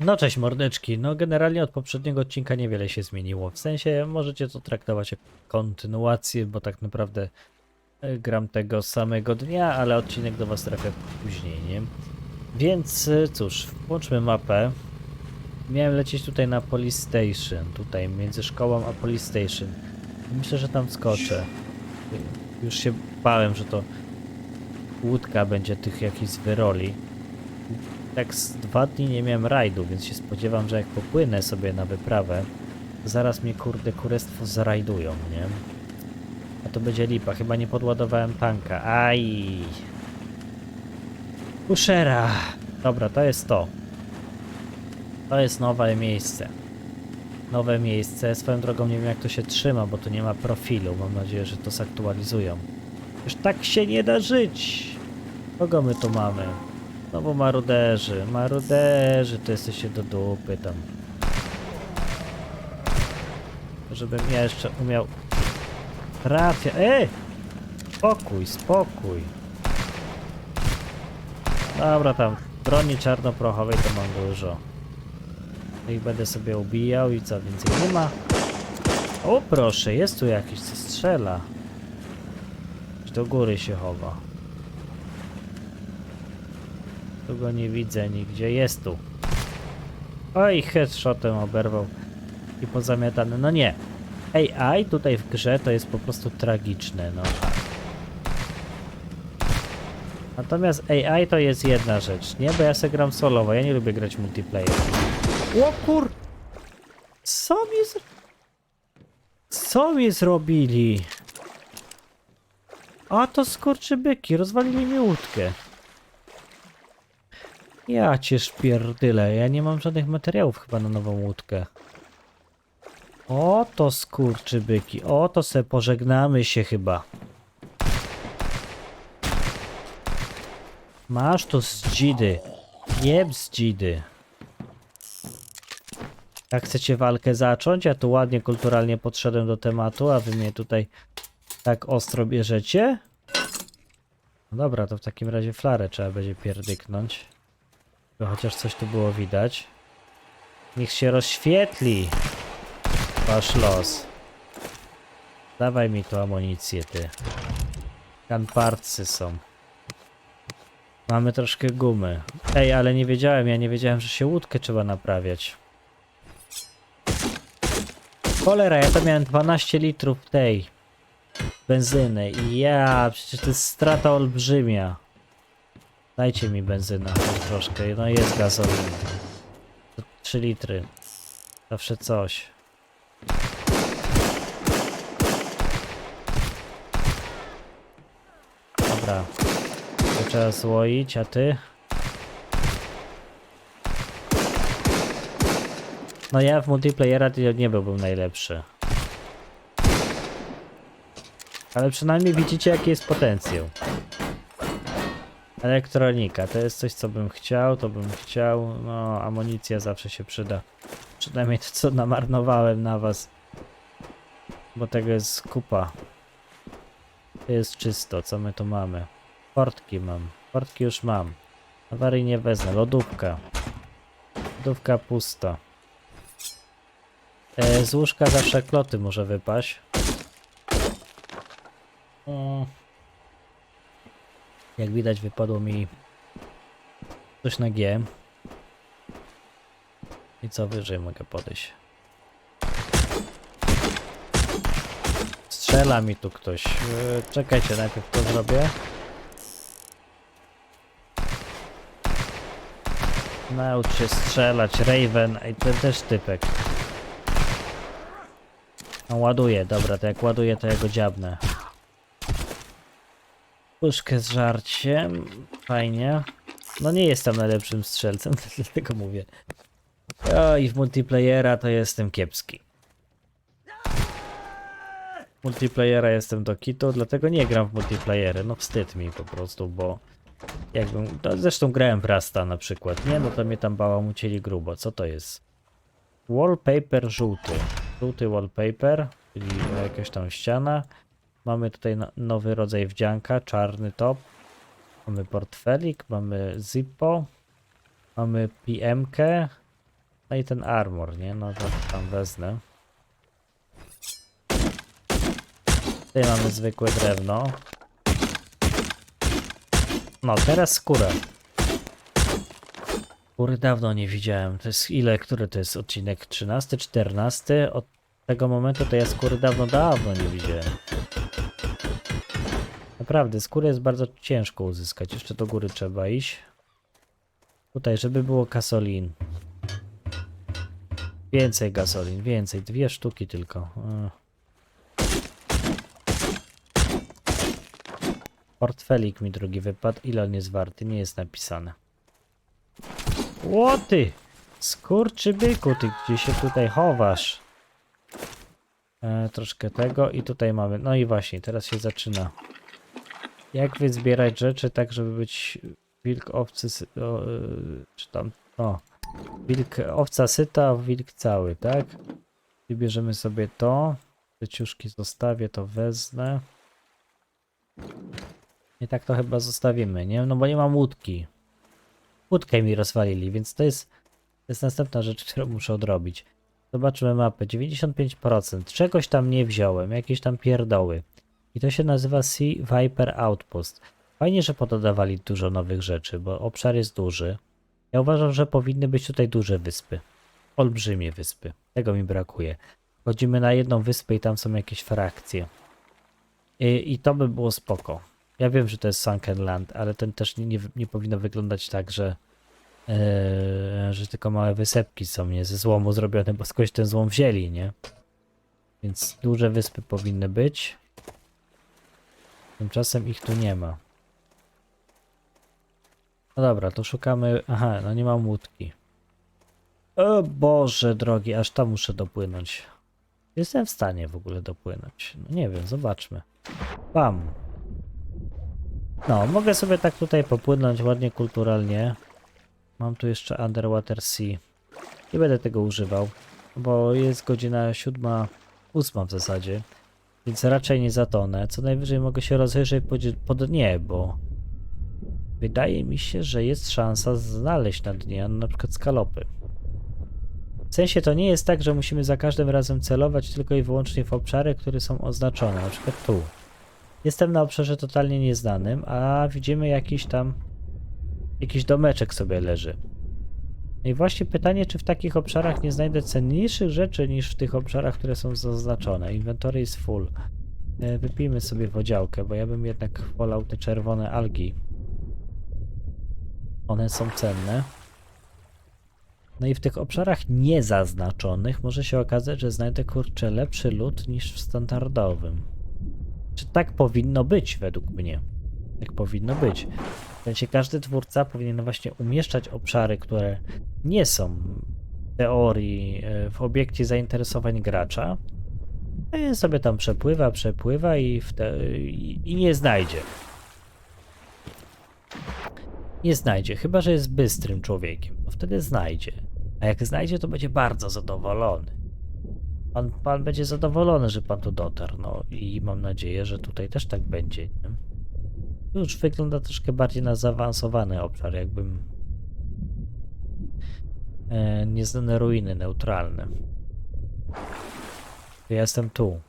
No cześć mordeczki, no generalnie od poprzedniego odcinka niewiele się zmieniło, w sensie możecie to traktować jak kontynuację, bo tak naprawdę e, gram tego samego dnia, ale odcinek do was trafia później, nie? Więc e, cóż, włączmy mapę. Miałem lecieć tutaj na Police Station, tutaj między szkołą a Police Station. Myślę, że tam skoczę. Już się bałem, że to łódka będzie tych jakichś wyroli tak z dwa dni nie miałem rajdu, więc się spodziewam, że jak popłynę sobie na wyprawę, zaraz mnie kurde kurestwo zarajdują, nie? A to będzie lipa, chyba nie podładowałem tanka. Aj! Puszera! Dobra, to jest to. To jest nowe miejsce. Nowe miejsce. Swoją drogą nie wiem jak to się trzyma, bo tu nie ma profilu. Mam nadzieję, że to zaktualizują. Już tak się nie da żyć! Kogo my tu mamy? Znowu maruderzy, maruderzy, to jesteście do dupy tam. Żebym jeszcze umiał... Trafia... Ej! Spokój, spokój. Dobra, tam broni czarnoprochowej to mam dużo. Ich będę sobie ubijał i co, więcej nie ma. O proszę, jest tu jakiś, co strzela. Do góry się chowa. Tu go nie widzę nigdzie. Jest tu. Oj, headshotem oberwał. I pozamiatany. No nie. AI tutaj w grze to jest po prostu tragiczne, no. Natomiast AI to jest jedna rzecz, nie? Bo ja se gram solowo, ja nie lubię grać multiplayer. O kur... Co mi z... Co mi zrobili? A to skurczybyki, rozwalili mi łódkę. Ja cię szpierdyle, ja nie mam żadnych materiałów chyba na nową łódkę. O to skurczybyki, o to se pożegnamy się chyba. Masz to z dzidy. Jeb z dzidy. Jak chcecie walkę zacząć? Ja tu ładnie, kulturalnie podszedłem do tematu, a wy mnie tutaj tak ostro bierzecie? No dobra, to w takim razie flarę trzeba będzie pierdyknąć. By chociaż coś tu było widać. Niech się rozświetli. Wasz los. Dawaj mi tu amunicję, ty. Kanparcy są. Mamy troszkę gumy. Ej, ale nie wiedziałem, ja nie wiedziałem, że się łódkę trzeba naprawiać. Cholera, ja tam miałem 12 litrów tej benzyny ja, przecież to jest strata olbrzymia. Dajcie mi benzynę choć troszkę, no jest gazolina. To 3 litry. Zawsze coś. Dobra. To trzeba złoić, a ty? No ja w multiplayera nie byłbym najlepszy. Ale przynajmniej widzicie jaki jest potencjał. Elektronika, to jest coś co bym chciał, to bym chciał. No, amunicja zawsze się przyda. Przynajmniej to co namarnowałem na was. Bo tego jest kupa. To jest czysto, co my tu mamy? Portki mam. Portki już mam. Awarii nie wezmę. Lodówka. Lodówka pusta. E, z łóżka zawsze kloty może wypaść. Mm. Jak widać wypadło mi coś na G. I co wyżej mogę podejść. Strzela mi tu ktoś. E, Czekajcie, najpierw to zrobię. Naucz się strzelać, Raven, i ten też typek. No ładuje, dobra, to jak ładuje to ja go dziabnę. Puszkę z żarciem, fajnie. No nie jestem najlepszym strzelcem, dlatego mówię. O, i w multiplayera to jestem kiepski. Multiplayera jestem do kitu, dlatego nie gram w multiplayery. No wstyd mi po prostu, bo jakbym... No, zresztą grałem w Rasta na przykład, nie? No to mnie tam bałamucieli grubo. Co to jest? Wallpaper żółty. Żółty wallpaper, czyli jakaś tam ściana. Mamy tutaj no, nowy rodzaj wdzianka, czarny top. Mamy portfelik, mamy Zippo. Mamy PM-kę. No i ten armor, nie? No to tam wezmę. Tutaj mamy zwykłe drewno. No, teraz skórę. Skóry dawno nie widziałem. To jest ile, który to jest odcinek? 13, 14? Od tego momentu to ja skóry dawno, dawno nie widziałem. Naprawdę, skórę jest bardzo ciężko uzyskać. Jeszcze do góry trzeba iść. Tutaj, żeby było gasolin. Więcej gasolin, więcej. Dwie sztuki tylko. Ech. Portfelik mi drugi wypadł. Ile on jest warty? Nie jest napisane. Łoty! Skurczybyku, ty gdzie się tutaj chowasz? E, troszkę tego i tutaj mamy. No i właśnie, teraz się zaczyna. Jak wyzbierać rzeczy tak, żeby być wilk owcy, o, y, czy tam, o, wilk, owca syta, wilk cały, tak? Wybierzemy sobie to. Te ciuszki zostawię, to wezmę. I tak to chyba zostawimy, nie? No bo nie mam łódki. Łódkę mi rozwalili, więc to jest, to jest następna rzecz, którą muszę odrobić. Zobaczmy mapę. 95%. Czegoś tam nie wziąłem, jakieś tam pierdoły. I to się nazywa Sea Viper Outpost. Fajnie, że pododawali dużo nowych rzeczy, bo obszar jest duży. Ja uważam, że powinny być tutaj duże wyspy. Olbrzymie wyspy. Tego mi brakuje. Chodzimy na jedną wyspę i tam są jakieś frakcje. I, i to by było spoko. Ja wiem, że to jest Sunken Land, ale ten też nie, nie, nie powinno wyglądać tak, że, e, że tylko małe wysepki są nie ze złomu zrobione, bo skądś ten złom wzięli, nie? Więc duże wyspy powinny być. Tymczasem ich tu nie ma. No dobra, to szukamy. Aha, no nie mam łódki. O Boże drogi, aż tam muszę dopłynąć. Jestem w stanie w ogóle dopłynąć. No nie wiem, zobaczmy. Bam. No, mogę sobie tak tutaj popłynąć ładnie, kulturalnie. Mam tu jeszcze Underwater Sea. Nie będę tego używał, bo jest godzina siódma, ósma w zasadzie. Więc raczej nie zatonę. Co najwyżej mogę się rozejrzeć pod, pod niebo. Wydaje mi się, że jest szansa znaleźć na dnie na przykład skalopy. W sensie to nie jest tak, że musimy za każdym razem celować tylko i wyłącznie w obszary, które są oznaczone. Na przykład tu. Jestem na obszarze totalnie nieznanym, a widzimy jakiś tam jakiś domeczek sobie leży. No i właśnie pytanie, czy w takich obszarach nie znajdę cenniejszych rzeczy niż w tych obszarach, które są zaznaczone. Inventory jest full. E, Wypijmy sobie wodziałkę, bo ja bym jednak wolał te czerwone algi. One są cenne. No i w tych obszarach niezaznaczonych może się okazać, że znajdę kurczę lepszy lód niż w standardowym. Czy tak powinno być według mnie? Tak powinno być. W sensie każdy twórca powinien właśnie umieszczać obszary, które nie są w teorii e, w obiekcie zainteresowań gracza. I sobie tam przepływa, przepływa i, te, i, i nie znajdzie. Nie znajdzie, chyba że jest bystrym człowiekiem. Wtedy znajdzie. A jak znajdzie, to będzie bardzo zadowolony. Pan, pan będzie zadowolony, że pan tu dotarł. No i mam nadzieję, że tutaj też tak będzie. Nie? Tu Już wygląda troszkę bardziej na zaawansowany obszar, jakbym e, nieznane ruiny neutralne. Ja jestem tu.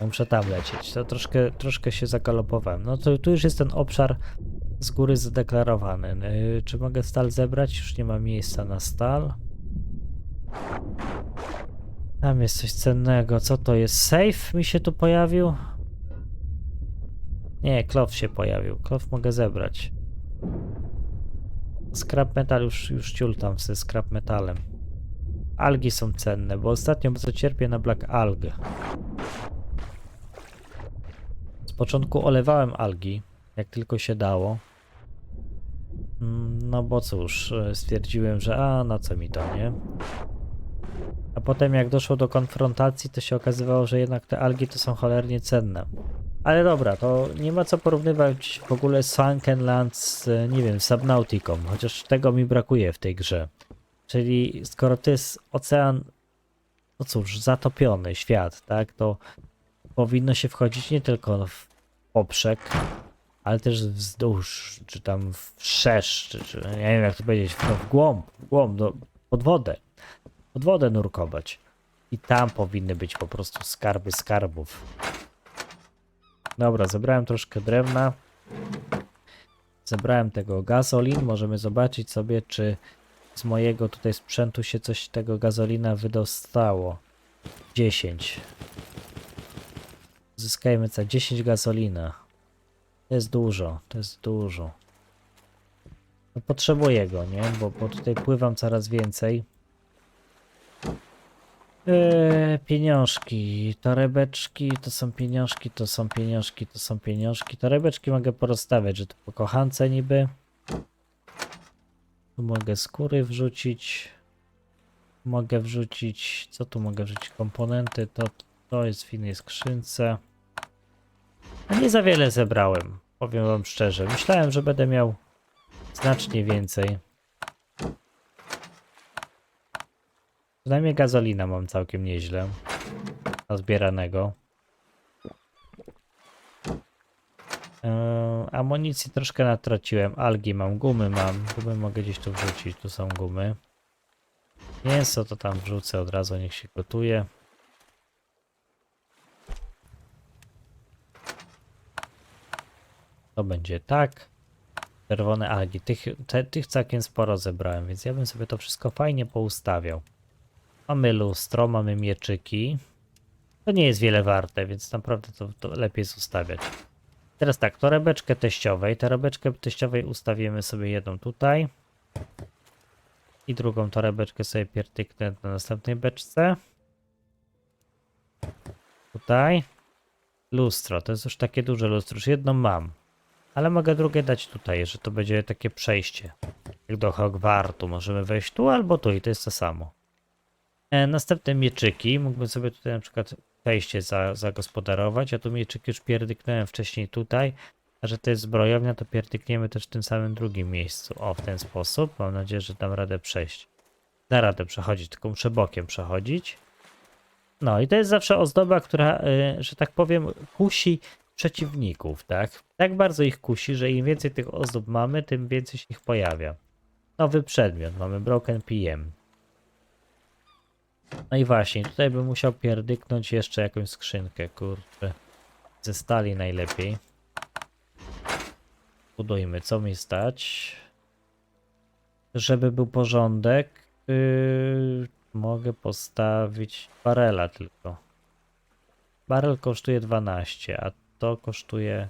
Muszę tam lecieć. To troszkę, troszkę się zagalopowałem. No to tu już jest ten obszar z góry zadeklarowany. E, czy mogę stal zebrać? Już nie ma miejsca na stal. Tam jest coś cennego. Co to jest? Safe mi się tu pojawił? Nie, klow się pojawił. Klow mogę zebrać. Scrap metal już, już ciultam ze scrap metalem. Algi są cenne, bo ostatnio bardzo cierpię na black alg. Z początku olewałem algi, jak tylko się dało. Mm, No bo cóż, e, stwierdziłem, że a na co mi to, nie? A potem jak doszło do konfrontacji, to się okazywało, że jednak te algi to są cholernie cenne. Ale dobra, to nie ma co porównywać w ogóle Sunken Land z, nie wiem, Subnauticą, chociaż tego mi brakuje w tej grze. Czyli skoro to jest ocean, no cóż, zatopiony świat, tak, to powinno się wchodzić nie tylko w poprzek, ale też wzdłuż, czy tam w szerz, czy, czy nie wiem jak to powiedzieć, no w głąb, w głąb, no, pod wodę. Pod wodę nurkować. I tam powinny być po prostu skarby skarbów. Dobra, zebrałem troszkę drewna. Zebrałem tego gazolin. Możemy zobaczyć sobie, czy z mojego tutaj sprzętu się coś tego gazolina wydostało. 10. Zyskajmy za 10 gazolina. To jest dużo, to jest dużo. No potrzebuję go, nie? Bo, bo tutaj pływam coraz więcej. Eee, pieniążki, torebeczki, to są pieniążki, to są pieniążki, to są pieniążki. Torebeczki mogę porozstawiać, że to po kochance niby. Tu mogę skóry wrzucić. Mogę wrzucić, co tu mogę wrzucić? Komponenty, to, to jest w innej skrzynce. A nie za wiele zebrałem, powiem wam szczerze. Myślałem, że będę miał znacznie więcej. Przynajmniej gazolina mam całkiem nieźle. Zbieranego. Eee, amunicji troszkę natraciłem. Algi mam, gumy mam. Gumy mogę gdzieś tu wrzucić. Tu są gumy. Mięso to tam wrzucę od razu, niech się gotuje. To będzie tak. Czerwone algi. Tych, te, tych całkiem sporo zebrałem, więc ja bym sobie to wszystko fajnie poustawiał. Mamy lustro, mamy mieczyki. To nie jest wiele warte, więc naprawdę to, to lepiej zostawiać. Teraz tak, torebeczkę teściowej. Torebeczkę teściowej ustawimy sobie jedną tutaj. I drugą torebeczkę sobie pierdyknę na następnej beczce. Tutaj. Lustro, to jest już takie duże lustro. Już jedną mam. Ale mogę drugie dać tutaj, że to będzie takie przejście. Jak do Hogwartu. Możemy wejść tu albo tu i to jest to samo. E, następne mieczyki. Mógłbym sobie tutaj na przykład wejście za, zagospodarować. Ja tu mieczyki już pierdyknąłem wcześniej tutaj. A że to jest zbrojownia, to pierdykniemy też w tym samym drugim miejscu. O, w ten sposób. Mam nadzieję, że dam radę przejść. Da radę przechodzić, tylko muszę bokiem przechodzić. No i to jest zawsze ozdoba, która, y, że tak powiem, kusi przeciwników, tak? Tak bardzo ich kusi, że im więcej tych ozdób mamy, tym więcej się ich pojawia. Nowy przedmiot, mamy Broken PM. No i właśnie, tutaj bym musiał pierdyknąć jeszcze jakąś skrzynkę, kurczę. Ze stali najlepiej. Budujmy, co mi stać. Żeby był porządek, yy, mogę postawić barela tylko. Barel kosztuje 12, a to kosztuje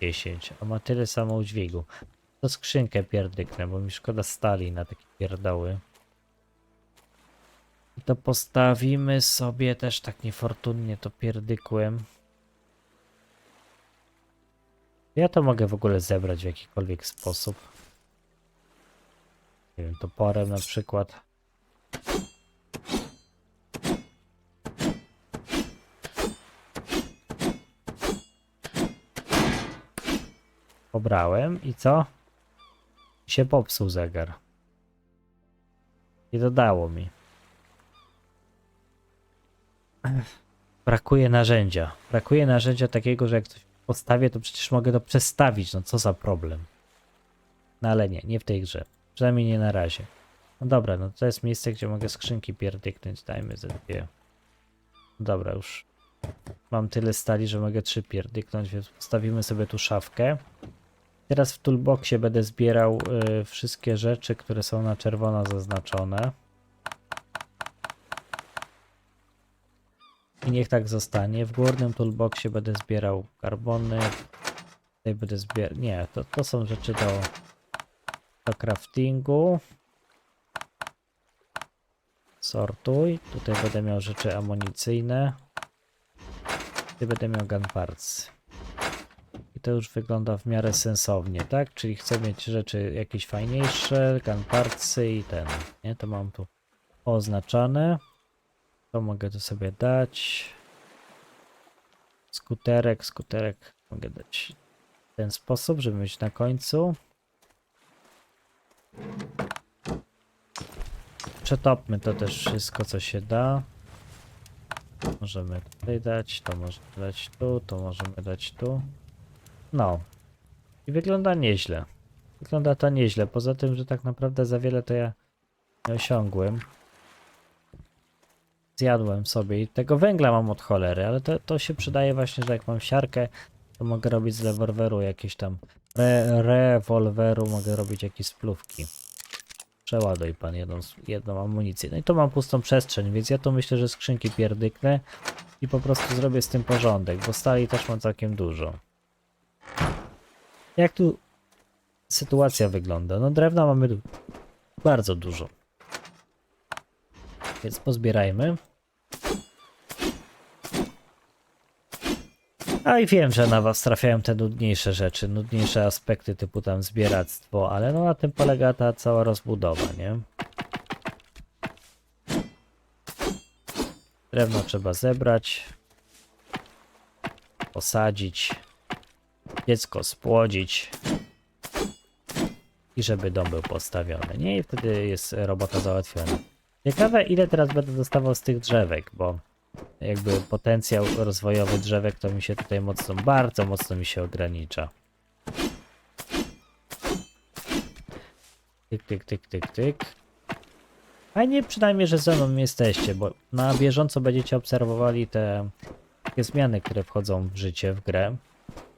10, a ma tyle samo udźwigu. To skrzynkę pierdyknę, bo mi szkoda stali na takie pierdoły. To postawimy sobie też tak niefortunnie to pierdykłem. Ja to mogę w ogóle zebrać w jakikolwiek sposób. Nie wiem, toporem na przykład. Pobrałem i co? Się popsuł zegar. I dodało mi. Brakuje narzędzia. Brakuje narzędzia takiego, że jak coś postawię, to przecież mogę to przestawić. No co za problem. No ale nie, nie w tej grze. Przynajmniej nie na razie. No dobra, no to jest miejsce, gdzie mogę skrzynki pierdyknąć. Dajmy ze dwie. Dobra, już mam tyle stali, że mogę trzy pierdyknąć, więc postawimy sobie tu szafkę. Teraz w toolboxie będę zbierał y, wszystkie rzeczy, które są na czerwono zaznaczone. I niech tak zostanie. W górnym toolboxie będę zbierał karbony. Tutaj będę zbierał... Nie, to, to są rzeczy do, do craftingu. Sortuj. Tutaj będę miał rzeczy amunicyjne. Tutaj będę miał gun parts. I to już wygląda w miarę sensownie, tak? Czyli chcę mieć rzeczy jakieś fajniejsze, gun partsy i ten. Nie, to mam tu oznaczone. To mogę to sobie dać. Skuterek, skuterek mogę dać w ten sposób, żeby mieć na końcu. Przetopmy to też wszystko, co się da. Możemy tutaj dać, to możemy dać tu, to możemy dać tu. No. I wygląda nieźle. Wygląda to nieźle. Poza tym, że tak naprawdę za wiele to ja Nie osiągłem. Zjadłem sobie i tego węgla mam od cholery, ale to, to się przydaje właśnie, że jak mam siarkę, to mogę robić z rewolweru jakieś tam re, rewolweru, mogę robić jakieś splówki. Przeładuj pan jedną, jedną amunicję. No i tu mam pustą przestrzeń, więc ja to myślę, że skrzynki pierdyknę i po prostu zrobię z tym porządek, bo stali też mam całkiem dużo. Jak tu sytuacja wygląda? No drewna mamy bardzo dużo. Więc pozbierajmy. A i wiem, że na was trafiają te nudniejsze rzeczy, nudniejsze aspekty typu tam zbieractwo, ale no na tym polega ta cała rozbudowa, nie? Drewno trzeba zebrać, posadzić, dziecko spłodzić i żeby dom był postawiony, nie? I wtedy jest robota załatwiona. Ciekawe ile teraz będę dostawał z tych drzewek, bo jakby potencjał rozwojowy drzewek to mi się tutaj mocno, bardzo mocno mi się ogranicza. Tyk, tyk, tyk, tyk, tyk. Fajnie przynajmniej, że ze mną jesteście, bo na bieżąco będziecie obserwowali te, te zmiany, które wchodzą w życie, w grę.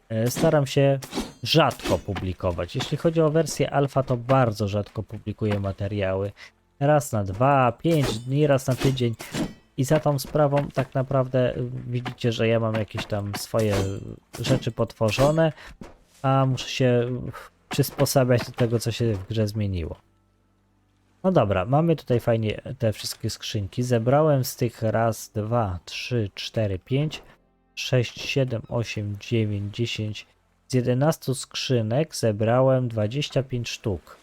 E, Staram się rzadko publikować. Jeśli chodzi o wersję alfa, to bardzo rzadko publikuję materiały. Raz na dwa, pięć dni, raz na tydzień. I za tą sprawą tak naprawdę y, widzicie, że ja mam jakieś tam swoje rzeczy potworzone, a muszę się y, przysposabiać do tego, co się w grze zmieniło. No dobra, mamy tutaj fajnie te wszystkie skrzynki. Zebrałem z tych raz, dwa, trzy, cztery, pięć, sześć, siedem, osiem, dziewięć, dziesięć. Z 11 skrzynek zebrałem 25 sztuk.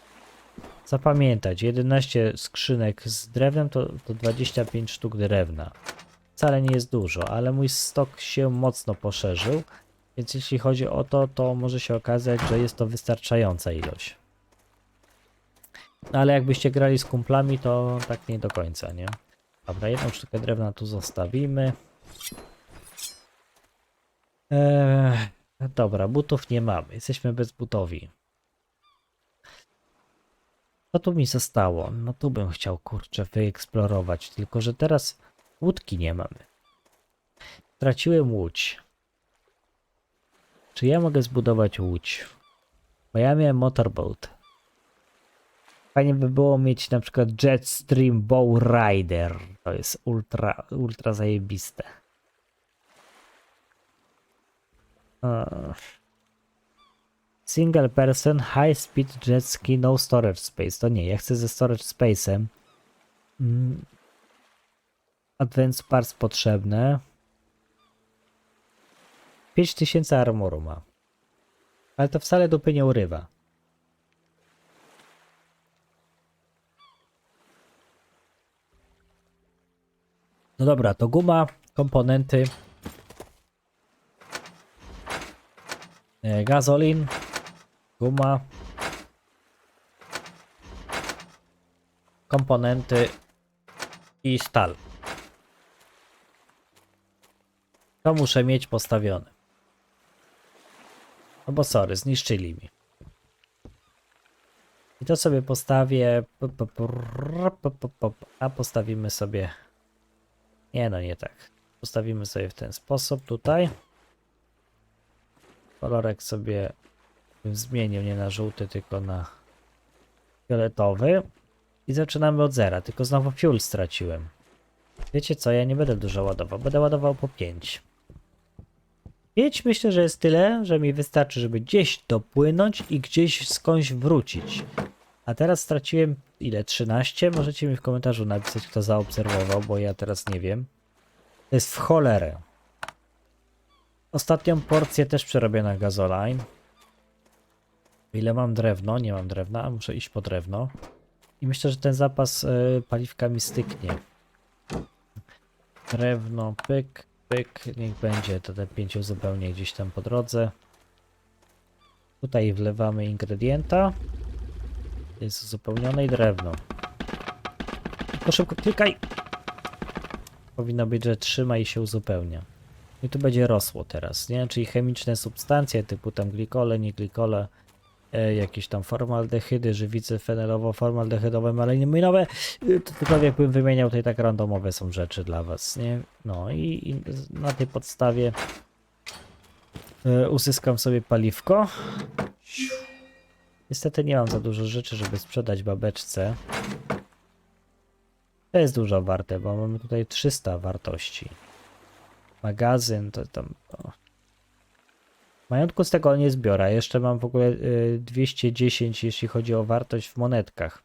Zapamiętać, 11 skrzynek z drewnem to, to 25 sztuk drewna. Wcale nie jest dużo, ale mój stok się mocno poszerzył, więc jeśli chodzi o to, to może się okazać, że jest to wystarczająca ilość. No ale jakbyście grali z kumplami, to tak nie do końca, nie? Dobra, jedną sztukę drewna tu zostawimy. Eee, dobra, butów nie mamy, jesteśmy bezbutowi. Co tu mi zostało? No tu bym chciał, kurczę, wyeksplorować, tylko że teraz łódki nie mamy. Straciłem łódź. Czy ja mogę zbudować łódź? Bo ja miałem motorboat. Fajnie by było mieć na przykład Jetstream Bow Rider. To jest ultra, ultra zajebiste. Eee. Single person, high speed jet ski, no storage space. To nie, ja chcę ze storage space'em. Mm. Advanced parts potrzebne. 5000 armoru ma. Ale to wcale dupy nie urywa. No dobra, to guma, komponenty. E, Gazolin, guma, komponenty i stal. To muszę mieć postawione. No bo sorry, zniszczyli mi. I to sobie postawię. A postawimy sobie. Nie no, nie tak. Postawimy sobie w ten sposób tutaj. Kolorek sobie zmienił nie na żółty, tylko na fioletowy. I zaczynamy od zera, tylko znowu fuel straciłem. Wiecie co, ja nie będę dużo ładował, będę ładował po 5. 5 myślę, że jest tyle, że mi wystarczy, żeby gdzieś dopłynąć i gdzieś skądś wrócić. A teraz straciłem ile? 13? Możecie mi w komentarzu napisać, kto zaobserwował, bo ja teraz nie wiem. To jest w cholerę. Ostatnią porcję też przerobię na gazoline. Ile mam drewno? Nie mam drewna, muszę iść po drewno. I myślę, że ten zapas y, paliwka mi styknie. Drewno, pyk, pyk, niech będzie to te pięć uzupełnię gdzieś tam po drodze. Tutaj wlewamy ingredienta. Jest uzupełnione i drewno. Tylko szybko klikaj. Powinno być, że trzyma i się uzupełnia. I tu będzie rosło teraz, nie? Czyli chemiczne substancje typu tam glikole, nie glikole, jakieś tam formaldehydy, żywice fenylowo-formaldehydowe, melaminowe, e, to tylko jakbym wymieniał, i tak randomowe są rzeczy dla was, nie? No i, i na tej podstawie e, uzyskam sobie paliwko. Niestety nie mam za dużo rzeczy, żeby sprzedać babeczce. To jest dużo warte, bo mamy tutaj 300 wartości. Magazyn to tam. O. Majątku z tego nie zbiorę. Jeszcze mam w ogóle y, 210, jeśli chodzi o wartość w monetkach.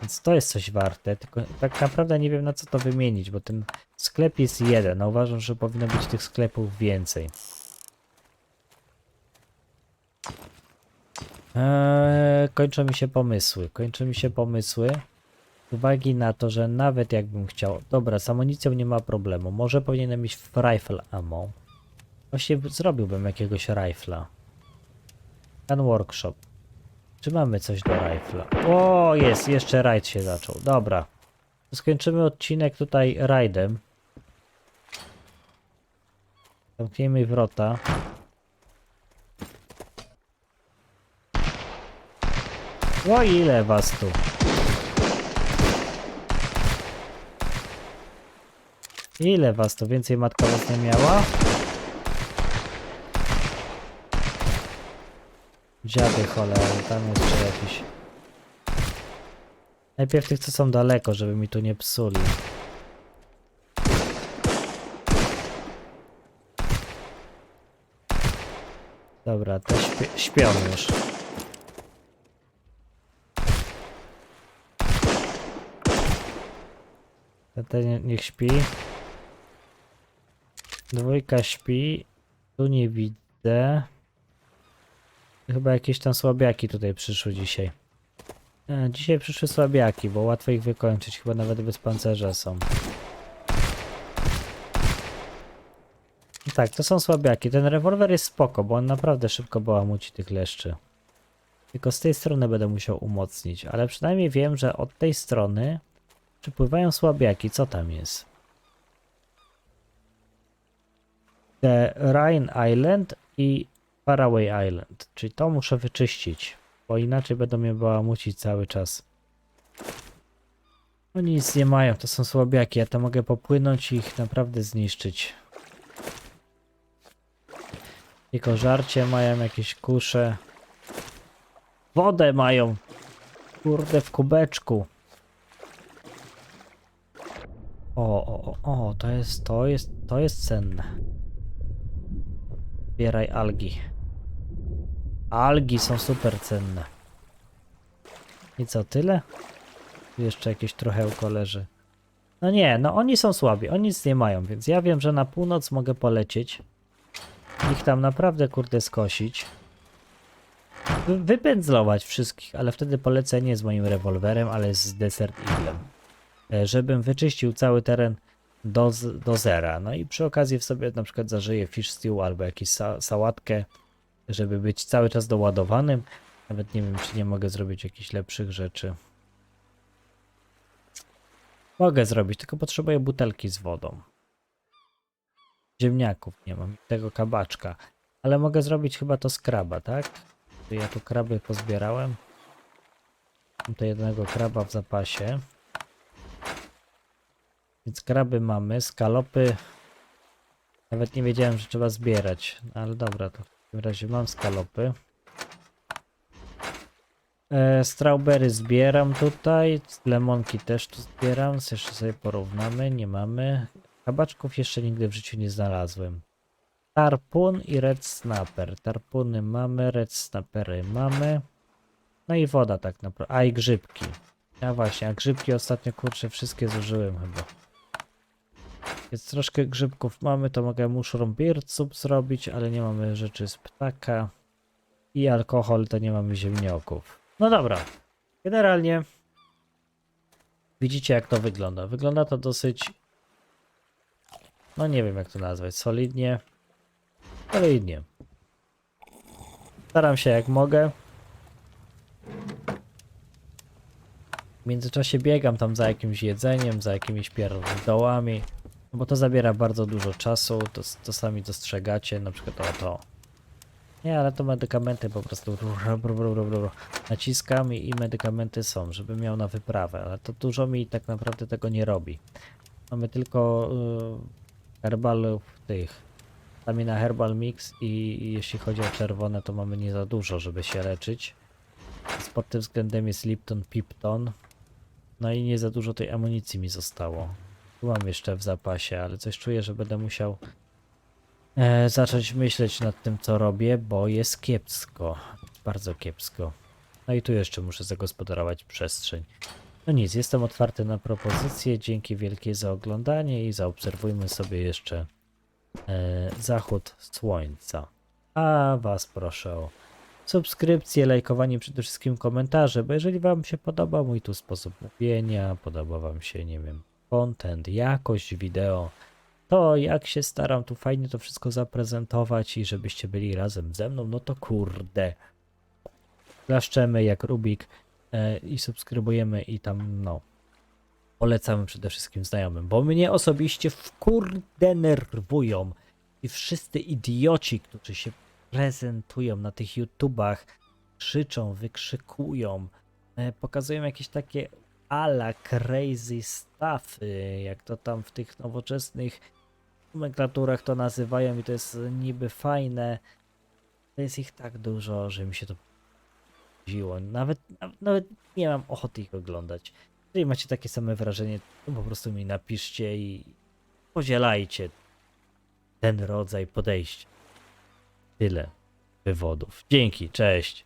Więc to jest coś warte, tylko tak naprawdę nie wiem na co to wymienić, bo ten sklep jest jeden, a uważam, że powinno być tych sklepów więcej. Eee, kończą mi się pomysły. Kończą mi się pomysły. Z uwagi na to, że nawet jakbym chciał. Dobra, z amunicją nie ma problemu. Może powinienem mieć rifle ammo. Właśnie zrobiłbym jakiegoś rifla. Gun workshop. Czy mamy coś do rifla? O, jest, jeszcze rajd się zaczął. Dobra. Skończymy odcinek tutaj rajdem. Zamkniemy wrota. O ile was tu? Ile was tu? Więcej matka was nie miała? Dziady cholera, tam jeszcze jakiś. Najpierw tych co są daleko, żeby mi tu nie psuli. Dobra, te śpi śpią już. Ten- Ten nie- niech śpi. Dwójka śpi. Tu nie widzę. Chyba jakieś tam słabiaki tutaj przyszły dzisiaj. E, dzisiaj przyszły słabiaki, bo łatwo ich wykończyć. Chyba nawet bez pancerza są. Tak, to są słabiaki. Ten rewolwer jest spoko, bo on naprawdę szybko bałamuci tych leszczy. Tylko z tej strony będę musiał umocnić, ale przynajmniej wiem, że od tej strony przypływają słabiaki. Co tam jest? The Rhine Island i Faraway Island. Czyli to muszę wyczyścić, bo inaczej będą mnie bałamucić cały czas. Oni nic nie mają, to są słabiaki. Ja to mogę popłynąć i ich naprawdę zniszczyć. Tylko żarcie mają jakieś kusze. Wodę mają. Kurde, w kubeczku. O, o, o, to jest, to jest, to jest cenne. Zbieraj algi. Algi są super cenne. I co, tyle? Tu jeszcze jakieś trochę leży. No nie, no oni są słabi, oni nic nie mają, więc ja wiem, że na północ mogę polecieć. Ich tam naprawdę kurde skosić. Wy- Wypędzlować wszystkich, ale wtedy polecę nie z moim rewolwerem, ale z Desert Eaglem. E, Żebym wyczyścił cały teren do, do zera. No i przy okazji w sobie na przykład zażyję fish stew albo jakąś sa sałatkę, żeby być cały czas doładowanym. Nawet nie wiem, czy nie mogę zrobić jakichś lepszych rzeczy. Mogę zrobić, tylko potrzebuję butelki z wodą. Ziemniaków nie mam, tego kabaczka. Ale mogę zrobić chyba to z kraba, tak? Ja tu kraby pozbierałem. Mam tu jednego kraba w zapasie. Więc kraby mamy, skalopy. Nawet nie wiedziałem, że trzeba zbierać. No, ale dobra, to takim razie mam skalopy. E, strawberry zbieram tutaj. Lemonki też tu zbieram. Jeszcze sobie porównamy. Nie mamy. Kabaczków jeszcze nigdy w życiu nie znalazłem. Tarpun i red snapper. Tarpuny mamy, red snappery mamy. No i woda tak naprawdę. A i grzybki. Ja właśnie, a grzybki ostatnio kurczę wszystkie zużyłem chyba. Więc troszkę grzybków mamy, to mogę beard soup zrobić, ale nie mamy rzeczy z ptaka. I alkohol, to nie mamy ziemnioków. No dobra. Generalnie widzicie jak to wygląda. Wygląda to dosyć no nie wiem jak to nazwać, solidnie. Solidnie. Staram się jak mogę. W międzyczasie biegam tam za jakimś jedzeniem, za jakimiś pierdołami, bo to zabiera bardzo dużo czasu, to, to sami dostrzegacie, na przykład o to. Nie, ale to medykamenty po prostu naciskam i, i medykamenty są, żeby miał na wyprawę, ale to dużo mi tak naprawdę tego nie robi. Mamy tylko y, herbal tych, stamina herbal mix i, i jeśli chodzi o czerwone to mamy nie za dużo, żeby się leczyć. Więc Pod tym względem jest Lipton, Pipton. No i nie za dużo tej amunicji mi zostało. Tu mam jeszcze w zapasie, ale coś czuję, że będę musiał e, zacząć myśleć nad tym, co robię, bo jest kiepsko. Bardzo kiepsko. No i tu jeszcze muszę zagospodarować przestrzeń. No nic, jestem otwarty na propozycje. Dzięki wielkie za oglądanie i zaobserwujmy sobie jeszcze e, zachód słońca. A Was proszę o subskrypcję, lajkowanie, przede wszystkim komentarze, bo jeżeli Wam się podoba mój tu sposób mówienia, podoba Wam się, nie wiem, content, jakość wideo, to jak się staram tu fajnie to wszystko zaprezentować i żebyście byli razem ze mną, no to kurde. Klaszczemy jak Rubik e, i subskrybujemy i tam, no, polecamy przede wszystkim znajomym, bo mnie osobiście wkurde nerwują i wszyscy idioci, którzy się prezentują na tych YouTubach, krzyczą, wykrzykują, e, pokazują jakieś takie ala crazy stuffy, jak to tam w tych nowoczesnych nomenklaturach to nazywają i to jest niby fajne. To jest ich tak dużo, że mi się to. Nawet, nawet, nawet nie mam ochoty ich oglądać. Jeżeli macie takie same wrażenie, to po prostu mi napiszcie i podzielajcie ten rodzaj podejścia. Tyle wywodów. Dzięki, cześć.